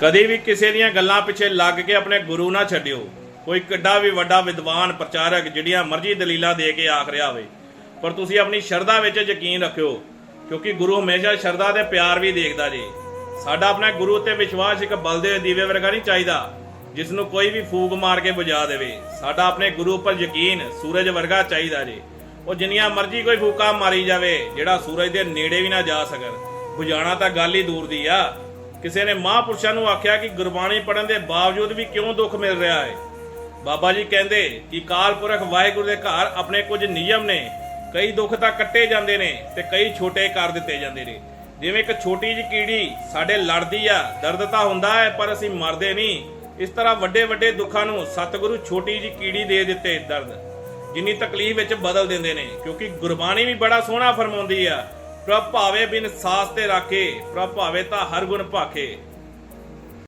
ਕਦੇ ਵੀ ਕਿਸੇ ਦੀਆਂ ਗੱਲਾਂ ਪਿੱਛੇ ਲੱਗ ਕੇ ਆਪਣੇ ਗੁਰੂ ਨਾ ਛੱਡਿਓ। ਕੋਈ ਕਿੱਡਾ ਵੀ ਵੱਡਾ ਵਿਦਵਾਨ, ਪ੍ਰਚਾਰਕ ਜਿਹੜੀਆਂ ਮਰਜ਼ੀ ਦਲੀਲਾਂ ਦੇ ਕੇ ਆਖ ਰਿਹਾ ਹੋਵੇ, ਪਰ ਤੁਸੀਂ ਆਪਣੀ ਸ਼ਰਧਾ ਵਿੱਚ ਯਕੀਨ ਰੱਖਿਓ, ਕਿਉਂਕਿ ਗੁਰੂ ਹਮੇਸ਼ਾ ਸ਼ਰਧਾ ਤੇ ਪਿਆਰ ਵੀ ਦੇਖਦਾ ਜੀ। ਸਾਡਾ ਆਪਣਾ ਗੁਰੂ ਤੇ ਵਿਸ਼ਵਾਸ ਇੱਕ ਬਲਦੇ ਦੀਵੇ ਵਰਗਾ ਨਹੀਂ ਚਾਹੀਦਾ ਜਿਸ ਨੂੰ ਕੋਈ ਵੀ ਫੂਕ ਮਾਰ ਕੇ ਬੁਝਾ ਦੇਵੇ। ਸਾਡਾ ਆਪਣੇ ਗੁਰੂ ਉੱਪਰ ਯਕੀਨ ਸੂਰਜ ਵਰਗਾ ਚਾਹੀਦਾ ਜੀ। ਉਹ ਜਿੰਨੀਆਂ ਮਰਜ਼ੀ ਕੋਈ ਫੂਕਾ ਮਾਰੀ ਜਾਵੇ, ਜਿਹੜਾ ਸੂਰਜ ਦੇ ਨੇੜੇ ਵੀ ਨਾ ਜਾ ਸਕਣ। ਬੁਝਾਣਾ ਤਾਂ ਗੱਲ ਹੀ ਦੂਰ ਦੀ ਆ। ਕਿਸੇ ਨੇ ਮਹਾਂਪੁਰਸ਼ਾਂ ਨੂੰ ਆਖਿਆ ਕਿ ਗੁਰਬਾਣੀ ਪੜਨ ਦੇ ਬਾਵਜੂਦ ਵੀ ਕਿਉਂ ਦੁੱਖ ਮਿਲ ਰਿਹਾ ਹੈ? ਬਾਬਾ ਜੀ ਕਹਿੰਦੇ ਕਿ ਕਾਲਪੁਰਖ ਵਾਹਿਗੁਰੂ ਦੇ ਘਰ ਆਪਣੇ ਕੁਝ ਨਿਯਮ ਨੇ। ਕਈ ਦੁੱਖ ਤਾਂ ਕੱਟੇ ਜਾਂਦੇ ਨੇ ਤੇ ਕਈ ਛੋਟੇ ਕਰ ਦਿੱਤੇ ਜਾਂਦੇ ਨੇ। ਜਿਵੇਂ ਇੱਕ ਛੋਟੀ ਜਿਹੀ ਕੀੜੀ ਸਾਡੇ ਲੜਦੀ ਆ, ਦਰਦ ਤਾਂ ਹੁੰਦਾ ਹੈ, ਪਰ ਅਸੀਂ ਮਰਦੇ ਨਹੀਂ। ਇਸ ਤਰ੍ਹਾਂ ਵੱਡੇ ਵੱਡੇ ਦੁੱਖਾਂ ਨੂੰ ਸਤਿਗੁਰੂ ਛੋਟੀ ਜਿਹੀ ਕੀੜੀ ਦੇ ਦਿੱਤੇ ਦਰਦ। ਜਿੰਨੀ ਤਕਲੀਫ ਵਿੱਚ ਬਦਲ ਦਿੰਦੇ ਨੇ, ਕਿਉਂਕਿ ਗੁਰਬਾਣੀ ਵੀ ਬੜਾ ਸੋਹਣਾ ਫਰਮਾਉਂਦੀ ਆ। ਪ੍ਰਭ ਭਾਵੇ ਬਿਨ ਸਾਸ ਤੇ ਰਾਖੇ ਪ੍ਰਭ ਭਾਵੇ ਤਾਂ ਹਰ ਗੁਣ ਭਾਖੇ।